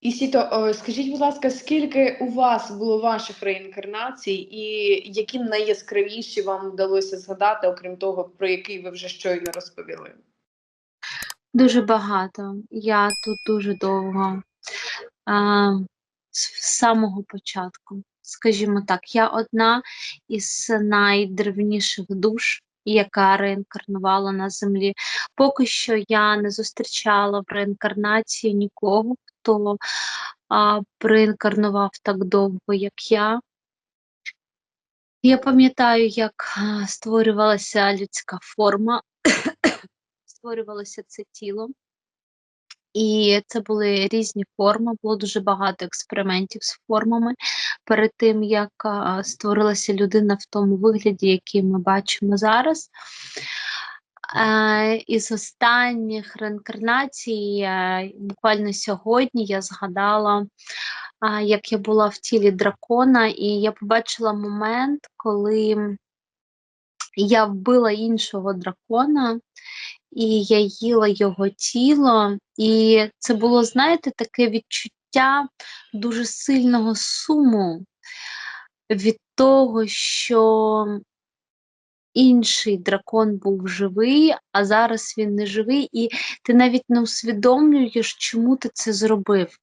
І Сіто, скажіть, будь ласка, скільки у вас було ваших реінкарнацій, і які найяскравіші вам вдалося згадати, окрім того, про який ви вже щойно розповіли? Дуже багато. Я тут дуже довго. А, з самого початку. Скажімо так, я одна із найдревніших душ, яка реінкарнувала на землі. Поки що я не зустрічала в реінкарнації нікого, хто а, реінкарнував так довго, як я. Я пам'ятаю, як створювалася людська форма, створювалося це тіло. І це були різні форми, було дуже багато експериментів з формами перед тим, як створилася людина в тому вигляді, який ми бачимо зараз. Е, із останніх реінкарнацій, е, буквально сьогодні, я згадала, е, як я була в тілі дракона, і я побачила момент, коли я вбила іншого дракона, і я їла його тіло, і це було, знаєте, таке відчуття дуже сильного суму від того, що інший дракон був живий, а зараз він не живий, і ти навіть не усвідомлюєш, чому ти це зробив.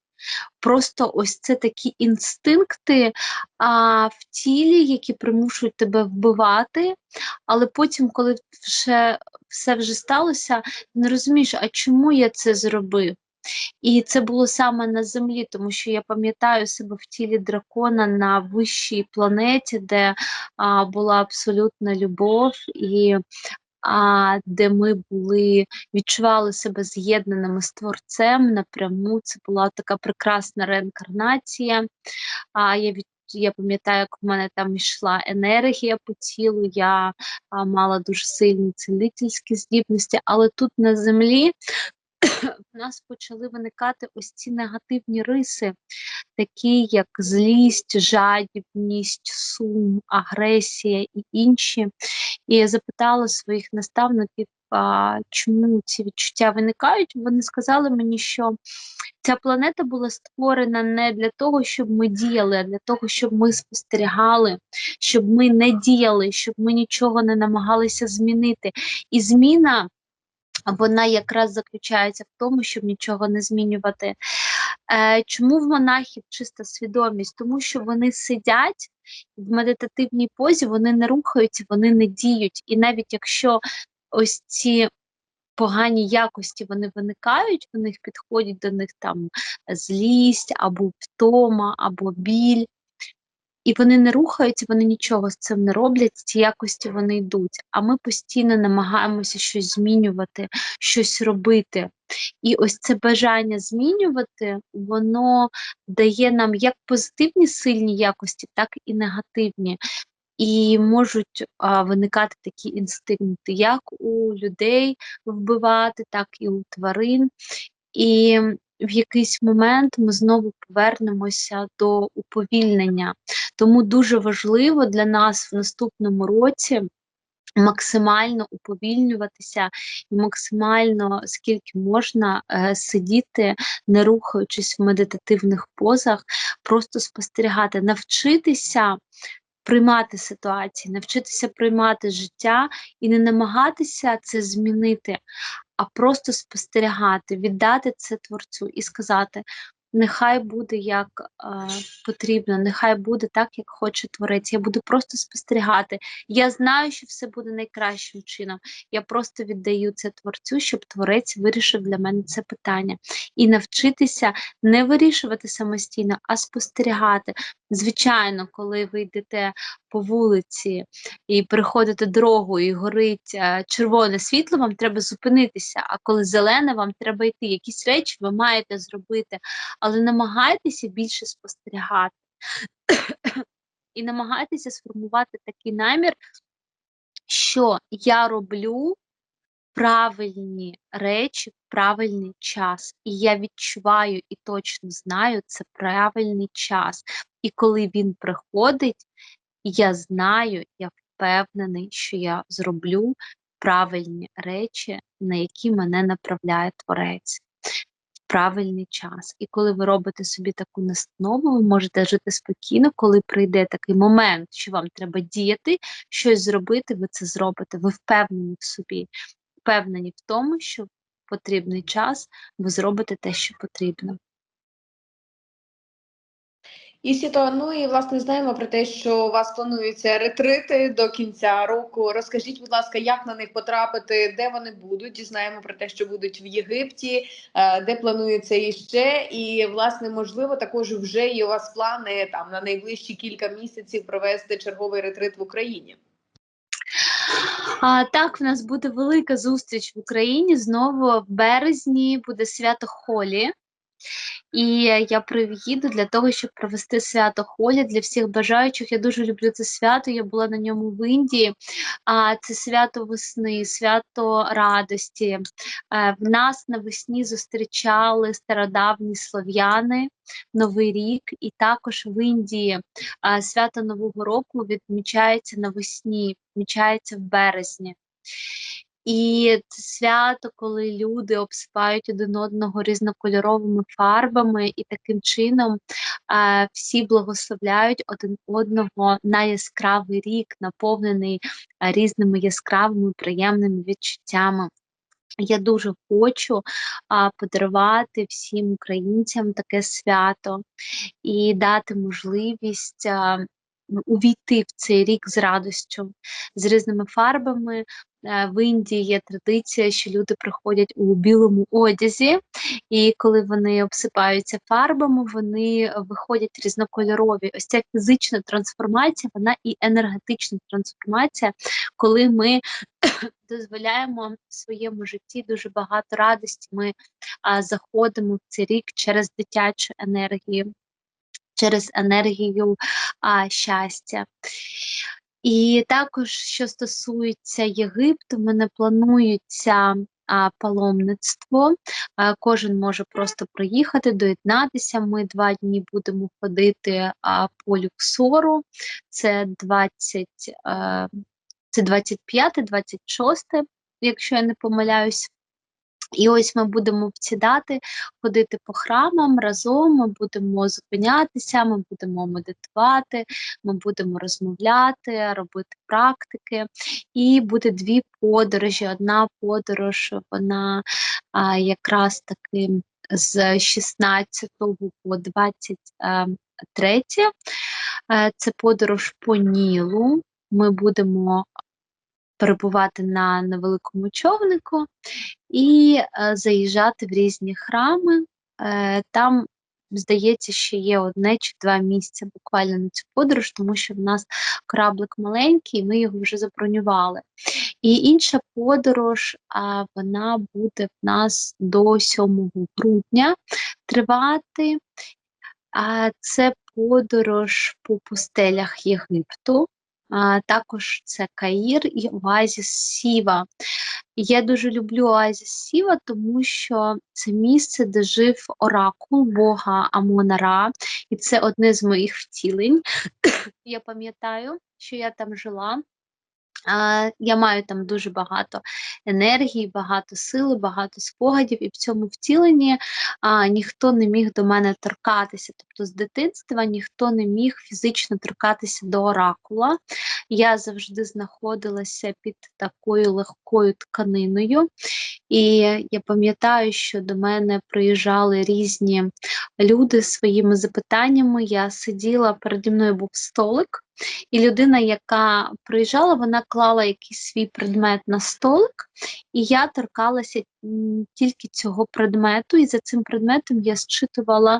Просто ось це такі інстинкти а, в тілі, які примушують тебе вбивати, але потім, коли вже все вже сталося, не розумієш, а чому я це зробив? І це було саме на землі, тому що я пам'ятаю себе в тілі дракона на вищій планеті, де а, була абсолютна любов, і а, де ми були, відчували себе з'єднаними з творцем напряму. Це була така прекрасна реінкарнація. А, я від я пам'ятаю, як в мене там йшла енергія по тілу, я а, мала дуже сильні цілительські здібності, але тут на землі в нас почали виникати ось ці негативні риси, такі як злість, жадібність, сум, агресія і інші. І я запитала своїх наставників, а, чому ці відчуття виникають. Вони сказали мені, що ця планета була створена не для того, щоб ми діяли, а для того, щоб ми спостерігали, щоб ми не діяли, щоб ми нічого не намагалися змінити. І зміна вона якраз заключається в тому, щоб нічого не змінювати. Е, Чому в монахів чиста свідомість? Тому що вони сидять в медитативній позі, вони не рухаються, вони не діють. І навіть якщо ось ці погані якості вони виникають, в них підходять до них там злість або втома, або біль і вони не рухаються, вони нічого з цим не роблять, ці якості вони йдуть. А ми постійно намагаємося щось змінювати, щось робити. І ось це бажання змінювати, воно дає нам як позитивні сильні якості, так і негативні. І можуть а, виникати такі інстинкти, як у людей вбивати, так і у тварин. І в якийсь момент ми знову повернемося до уповільнення. Тому дуже важливо для нас в наступному році. Максимально уповільнюватися і максимально скільки можна е, сидіти, не рухаючись в медитативних позах, просто спостерігати, навчитися приймати ситуації, навчитися приймати життя і не намагатися це змінити, а просто спостерігати, віддати це творцю і сказати: нехай буде як е, потрібно, нехай буде так, як хоче творець. Я буду просто спостерігати. Я знаю, що все буде найкращим чином. Я просто віддаю це творцю, щоб творець вирішив для мене це питання. І навчитися не вирішувати самостійно, а спостерігати. Звичайно, коли ви йдете по вулиці і переходите дорогу, і горить е, червоне світло, вам треба зупинитися. А коли зелене, вам треба йти. Якісь речі ви маєте зробити але намагайтеся більше спостерігати. І намагайтеся сформувати такий намір, що я роблю правильні речі в правильний час. І я відчуваю і точно знаю, це правильний час. І коли він приходить, я знаю, я впевнений, що я зроблю правильні речі, на які мене направляє творець. правильний час. І коли ви робите собі таку настанову, ви можете жити спокійно, коли прийде такий момент, що вам треба діяти, щось зробити, ви це зробите. Ви впевнені в собі, впевнені в тому, що в потрібний час ви зробите те, що потрібно. І Сіто, ну і власне знаємо про те, що у вас плануються ретрити до кінця року. Розкажіть, будь ласка, як на них потрапити, де вони будуть? Дізнаємо про те, що будуть в Єгипті, е, де планується іще, і власне можливо також вже є у вас плани там на найближчі кілька місяців провести черговий ретрит в Україні. А, так, в нас буде велика зустріч в Україні. Знову в березні буде свято Холі. І я приїду для того, щоб провести свято Холі для всіх бажаючих. Я дуже люблю це свято. Я була на ньому в Індії. А це свято весни, свято радості. Е, В нас навесні зустрічали стародавні слов'яни Новий рік, і також в Індії а, свято Нового року відмічається навесні, відмічається в березні. І це свято, коли люди обсипають один одного різнокольоровими фарбами, і таким чином е, всі благословляють один одного на яскравий рік, наповнений е, різними яскравими приємними відчуттями. Я дуже хочу а, подарувати всім українцям таке свято і дати можливість а, увійти в цей рік з радістю, з різними фарбами. Е, В Індії є традиція, що люди приходять у білому одязі, і коли вони обсипаються фарбами, вони виходять різнокольорові. Ось ця фізична трансформація, вона і енергетична трансформація, коли ми дозволяємо в своєму житті дуже багато радості. Ми а, заходимо в цей рік через дитячу енергію, через енергію а, щастя. І також, що стосується Єгипту, мене планується а, паломництво. А, кожен може просто приїхати, доєднатися. Ми два дні будемо ходити а, по Люксору. Це 20, а, це 25, 26, якщо я не помиляюсь. І ось ми будемо в ці дати ходити по храмам разом, ми будемо зупинятися, ми будемо медитувати, ми будемо розмовляти, робити практики. І буде дві подорожі. Одна подорож, вона а, якраз таки з 16 по 23. Е, Це подорож по Нілу. Ми будемо перебувати на невеликому човнику і е, заїжджати в різні храми. Е, там, здається, ще є одне чи два місця буквально на цю подорож, тому що в нас кораблик маленький, ми його вже забронювали. І інша подорож, вона буде в нас до 7 грудня тривати. Це подорож по пустелях Єгипту. Також це Каїр і Оазіс Сіва. Я дуже люблю Оазіс Сіва, тому що це місце, де жив оракул Бога Амона-Ра, і це одне з моїх втілень. Я пам'ятаю, що я там жила. Я маю там дуже багато енергії, багато сили, багато спогадів, і в цьому втіленні а, ніхто не міг до мене торкатися. Тобто з дитинства ніхто не міг фізично торкатися до оракула. Я завжди знаходилася під такою легкою тканиною, і я пам'ятаю, що до мене приїжджали різні люди своїми запитаннями. Я сиділа, переді мною був столик. І людина, яка приїжджала, вона клала якийсь свій предмет на столик, і я торкалася тільки цього предмету, і за цим предметом я зчитувала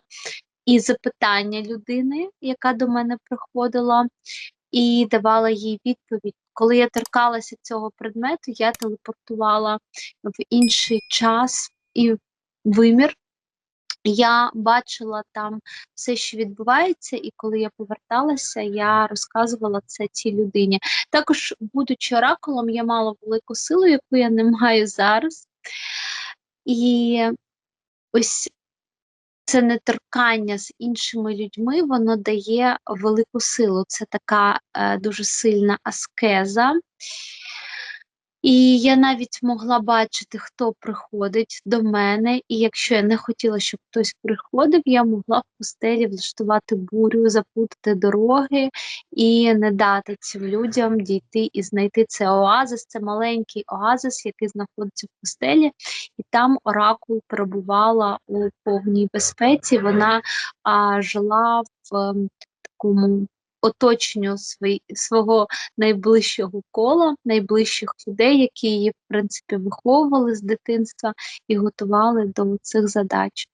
і запитання людини, яка до мене приходила, і давала їй відповідь. Коли я торкалася цього предмету, я телепортувала в інший час і вимір. Я бачила там все, що відбувається, і коли я поверталася, я розказувала це цій людині. Також, будучи оракулом, я мала велику силу, яку я не маю зараз. І ось це неторкання з іншими людьми, воно дає велику силу. Це така е, дуже сильна аскеза. І я навіть могла бачити, хто приходить до мене, і якщо я не хотіла, щоб хтось приходив, я могла в пустелі влаштувати бурю, заплутати дороги і не дати цим людям дійти і знайти це оазис. Це маленький оазис, який знаходиться в пустелі, і там оракул перебувала у повній безпеці. Вона а, жила в ем, такому оточенню свої, свого найближчого кола, найближчих людей, які її в принципі виховували з дитинства і готували до цих задач.